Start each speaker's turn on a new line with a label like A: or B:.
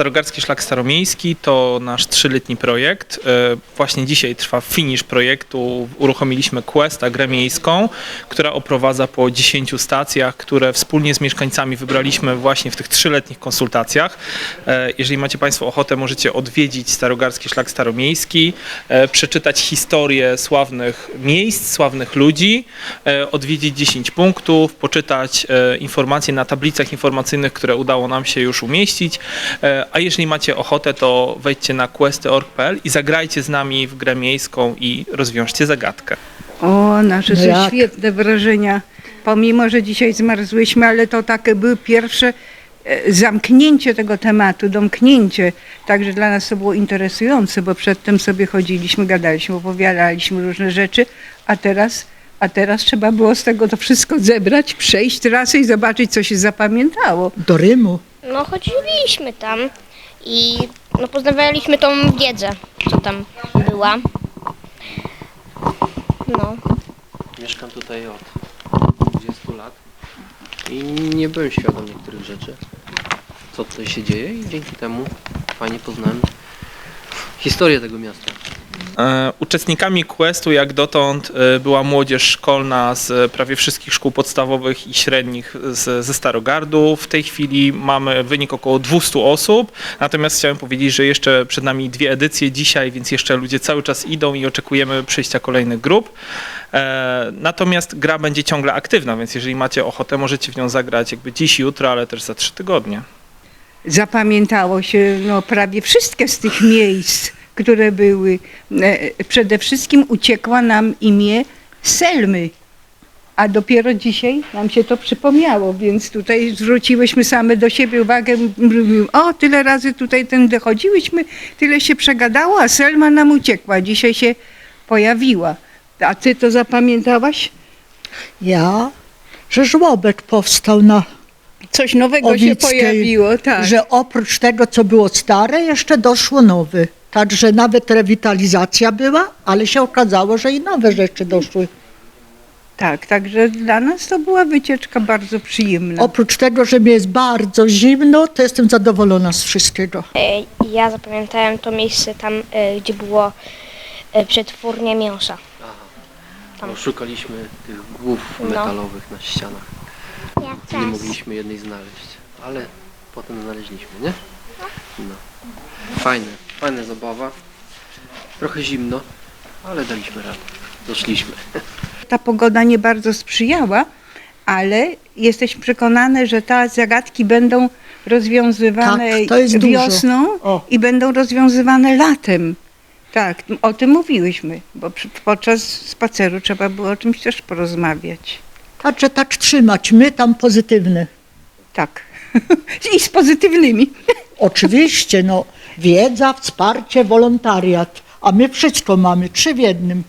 A: Starogardzki Szlak Staromiejski to nasz trzyletni projekt. E, Właśnie dzisiaj trwa finisz projektu. Uruchomiliśmy Questa, grę miejską, która oprowadza po 10 stacjach, które wspólnie z mieszkańcami wybraliśmy właśnie w tych trzyletnich konsultacjach. E, Jeżeli macie Państwo ochotę, możecie odwiedzić Starogardzki Szlak Staromiejski, e, przeczytać historię sławnych miejsc, sławnych ludzi, odwiedzić 10 punktów, poczytać informacje na tablicach informacyjnych, które udało nam się już umieścić. A jeżeli macie ochotę, to wejdźcie na questy.org.pl i zagrajcie z nami w grę miejską i rozwiążcie zagadkę.
B: O, nasze
C: No
B: są
C: jak?
B: świetne wrażenia. Pomimo, że dzisiaj zmarzłyśmy, ale to takie były pierwsze e, zamknięcie tego tematu, domknięcie. Także dla nas to było interesujące, bo przedtem sobie chodziliśmy, gadaliśmy, opowiadaliśmy różne rzeczy, a teraz, a teraz trzeba było z tego to wszystko zebrać, przejść trasę i zobaczyć, co się zapamiętało.
C: Do Rymu.
D: No chodziliśmy tam i no, poznawaliśmy tą wiedzę, co tam była. No,
E: Mieszkam tutaj od 20 lat i nie byłem świadom niektórych rzeczy, co tutaj się dzieje i dzięki temu fajnie poznałem historię tego miasta.
A: E, Uczestnikami questu jak dotąd e, była młodzież szkolna z prawie wszystkich szkół podstawowych i średnich z, ze Starogardu. W tej chwili mamy wynik około 200 osób, natomiast chciałem powiedzieć, że jeszcze przed nami dwie edycje dzisiaj, więc jeszcze ludzie cały czas idą i oczekujemy przyjścia kolejnych grup. E, Natomiast gra będzie ciągle aktywna, więc jeżeli macie ochotę, możecie w nią zagrać jakby dziś, jutro, ale też za trzy tygodnie.
B: zapamiętało się no, prawie wszystkie z tych miejsc, które były. E, Przede wszystkim uciekła nam imię Selmy. A dopiero dzisiaj nam się to przypomniało, więc tutaj zwróciłyśmy same do siebie uwagę. mówimy, O, tyle razy tutaj tędy chodziłyśmy, tyle się przegadało, a Selma nam uciekła. Dzisiaj się pojawiła. A ty to zapamiętałaś?
C: Ja, że żłobek powstał na
B: Coś nowego się
C: Owickiej,
B: pojawiło, tak.
C: że oprócz tego, co było stare, jeszcze doszło nowe. Także nawet rewitalizacja była, ale się okazało, że i nowe rzeczy doszły.
B: Tak, także dla nas to była wycieczka bardzo przyjemna.
C: Oprócz tego, że mi jest bardzo zimno, to jestem zadowolona z wszystkiego.
D: e, ja zapamiętałem to miejsce tam, e, gdzie było e, przetwórnia mięsa.
E: Aha.
D: Tam.
E: Bo szukaliśmy tych głów
D: No.
E: metalowych na ścianach.
D: Ja
E: Nie mogliśmy jednej znaleźć, ale potem znaleźliśmy, nie? No. Fajne, fajna zabawa. Trochę zimno, ale daliśmy radę. Doszliśmy.
B: Ta pogoda nie bardzo sprzyjała, ale jesteśmy przekonane, że te zagadki będą rozwiązywane
C: Tak, to jest dużo.
B: wiosną
C: O.
B: i będą rozwiązywane latem. Tak, o tym mówiłyśmy, bo przy- podczas spaceru trzeba było o czymś też porozmawiać.
C: Także tak trzymać, my tam pozytywne.
B: Tak. I z pozytywnymi.
C: Oczywiście, no, wiedza, wsparcie, wolontariat, a my wszystko mamy, trzy w jednym.